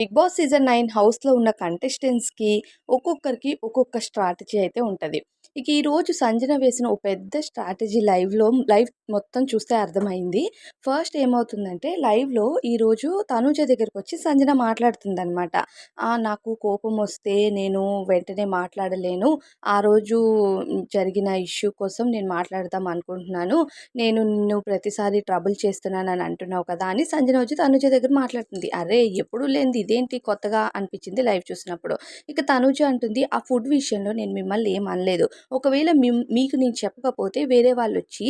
Big boss season nine హౌస్లో ఉన్న కంటెస్టెంట్స్కి ఒక్కొక్కరికి ఒక్కొక్క స్ట్రాటజీ అయితే ఉంటుంది. ఇక ఈరోజు సంజన వేసిన ఒక పెద్ద స్ట్రాటజీ లైవ్లో లైవ్ మొత్తం చూస్తే అర్థమైంది. ఫస్ట్ ఏమవుతుందంటే లైవ్లో ఈరోజు తనుజ దగ్గరికి వచ్చి సంజన మాట్లాడుతుంది అనమాట నాకు కోపం వస్తే నేను వెంటనే మాట్లాడలేను. ఆ రోజు జరిగిన ఇష్యూ కోసం నేను మాట్లాడదాం అనుకుంటున్నాను. నేను నిన్ను ప్రతిసారి ట్రబుల్ చేస్తున్నాను అని అంటున్నావు కదా అని సంజన వచ్చి తనుజ దగ్గర మాట్లాడుతుంది. అరే ఎప్పుడు లేనిది ఇదేంటి? కొత్తగా అనిపించింది లైవ్ చూసినప్పుడు. ఇక తనుజ అంటుంది ఆ ఫుడ్ విషయంలో నేను మిమ్మల్ని ఏం అనలేదు. ఒకవేళ మీకు నేను చెప్పకపోతే వేరే వాళ్ళు వచ్చి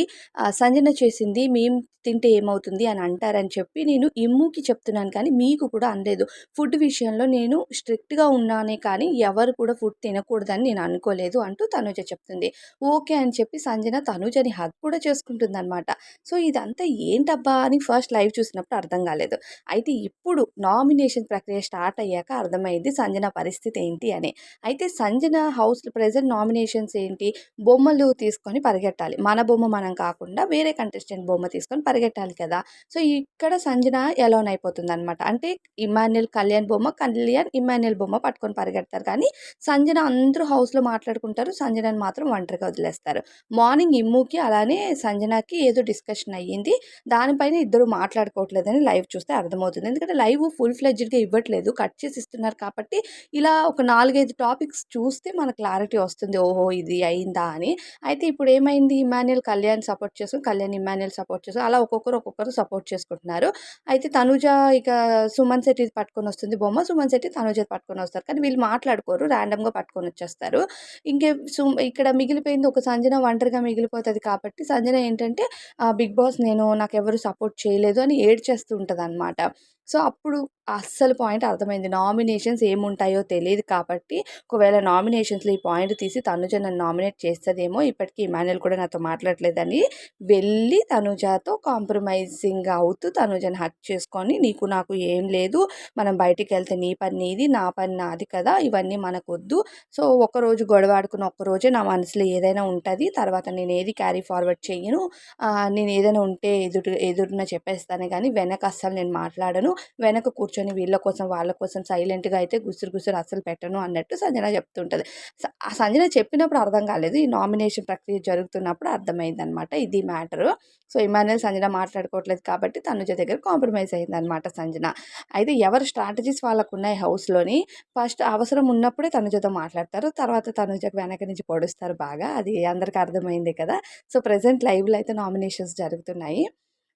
సంజన చేసింది మేము తింటే ఏమవుతుంది? అని అంటారని చెప్పి నేను ఇమ్ముకి చెప్తున్నాను కానీ మీకు కూడా అనలేదు. ఫుడ్ విషయంలో నేను స్ట్రిక్ట్గా ఉన్నానే కానీ ఎవరు కూడా ఫుడ్ తినకూడదని నేను అనుకోలేదు అంటూ తనుజ చెప్తుంది. ఓకే అని చెప్పి సంజన తనుజని హక్ కూడా చేసుకుంటుంది అనమాట సో ఇదంతా ఏంటబ్బా అని ఫస్ట్ లైవ్ చూసినప్పుడు అర్థం కాలేదు. అయితే ఇప్పుడు నామినేషన్ ప్రక్రియ స్టార్ట్ అయ్యాక అర్థమైంది సంజన పరిస్థితి ఏంటి అని. అయితే సంజన హౌస్ ప్రజెంట్ నామినేషన్స్ ఏంటి? బొమ్మలు తీసుకొని పరిగెట్టాలి. మన బొమ్మ మనం కాకుండా వేరే కంటెస్టెంట్ బొమ్మ తీసుకొని పరిగెట్టాలి కదా! సో ఇక్కడ సంజన ఎలోన్ అయిపోతుంది అనమాట అంటే ఇమాన్యుల్ కళ్యాణ్ బొమ్మ కళ్యాణ్ ఇమాన్యుల్ బొమ్మ పట్టుకొని పరిగెడతారు. కానీ సంజన అందరూ హౌస్లో మాట్లాడుకుంటారు. సంజనని మాత్రం ఒంటరిగా వదిలేస్తారు. మార్నింగ్ ఇమ్ముకి అలానే సంజనకి ఏదో డిస్కషన్ అయ్యింది. దానిపైన ఇద్దరు మాట్లాడుకోవట్లేదని లైవ్ చూస్తే అర్థమవుతుంది. ఎందుకంటే లైవ్ ఫుల్ ఫ్లెడ్జ్డ్గా ఇవ్వట్లేదు. కట్ చేసి ఇస్తున్నారు కాబట్టి ఇలా ఒక నాలుగైదు టాపిక్స్ చూస్తే మన క్లారిటీ వస్తుంది. ఓహో ఇది అయిందా అని. అయితే ఇప్పుడు ఏమైంది ఇమాన్యుల్ కళ్యాణ్ సపోర్ట్ చేసుకుని కళ్యాణ్ ఇమాన్యుల్ సపోర్ట్ చేసు అలా ఒక్కొక్కరు ఒక్కొక్కరు సపోర్ట్ చేసుకుంటున్నారు. అయితే తనుజ ఇక సుమన్ శెట్టి పట్టుకొని వస్తుంది బొమ్మ. సుమన్ శెట్టి తనుజ పట్టుకొని వస్తారు. కానీ వీళ్ళు మాట్లాడుకోరు. ర్యాండమ్గా పట్టుకొని వచ్చేస్తారు. ఇంకే సు ఇక్కడ మిగిలిపోయింది ఒక సంజన ఒంటరిగా మిగిలిపోతుంది కాబట్టి సంజన ఏంటంటే బిగ్ బాస్ నేను నాకు ఎవరు సపోర్ట్ చేయలేదు అని ఏడ్చేస్తూ ఉంటుంది అనమాట సో అప్పుడు అస్సలు పాయింట్ అర్థమైంది. నామినేషన్స్ ఏముంటాయో తెలియదు కాబట్టి ఒకవేళ నామినేషన్స్లో ఈ పాయింట్ తీసి తనుజ నన్ను నామినేట్ చేస్తుందేమో ఇప్పటికీ ఇమాన్యుల్ కూడా నాతో మాట్లాడలేదని వెళ్ళి తనుజాతో కాంప్రమైజింగ్ అవుతూ తనుజని హక్ చేసుకొని నీకు నాకు ఏం లేదు మనం బయటికి వెళ్తే నీ పని నీది నా పని నాది కదా ఇవన్నీ మనకు వద్దు సో ఒకరోజు గొడవ ఆడుకున్న ఒక్కరోజే నా మనసులో ఏదైనా ఉంటుంది తర్వాత నేను ఏది క్యారీ ఫార్వర్డ్ చేయను నేను ఏదైనా ఉంటే ఎదురు ఎదురున చెప్పేస్తాను కానీ వెనక అస్సలు నేను మాట్లాడను. వెనక కూర్చొని వీళ్ళ కోసం వాళ్ళ కోసం సైలెంట్గా అయితే గుసురు గుసురు అస్సలు పెట్టను అన్నట్టు సంజన చెప్తుంటుంది. సంజన చెప్పినప్పుడు అర్థం కాలేదు. ఈ నామినేషన్ ప్రక్రియ జరుగుతున్నప్పుడు అర్థమైంది అనమాట ఇది మ్యాటరు. సో ఇమానుయల్ సంజన మాట్లాడుకోవట్లేదు కాబట్టి తనుజ దగ్గర కాంప్రమైజ్ అయింది అనమాట సంజన. అయితే ఎవరు స్ట్రాటజీస్ వాళ్ళకు ఉన్నాయి హౌస్లోని? ఫస్ట్ అవసరం ఉన్నప్పుడే తనుజతో మాట్లాడతారు. తర్వాత తనుజకు వెనక నుంచి పొడుస్తారు బాగా. అది అందరికీ అర్థమైంది కదా. సో ప్రజెంట్ లైవ్లో అయితే నామినేషన్స్ జరుగుతున్నాయి.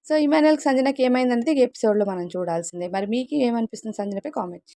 సో ఇమానుయల్కి సంజనకి ఏమైందనేది ఎపిసోడ్లో మనం చూడాల్సిందే. మరి మీకు ఏమనిపిస్తుంది సంజనపై కామెంట్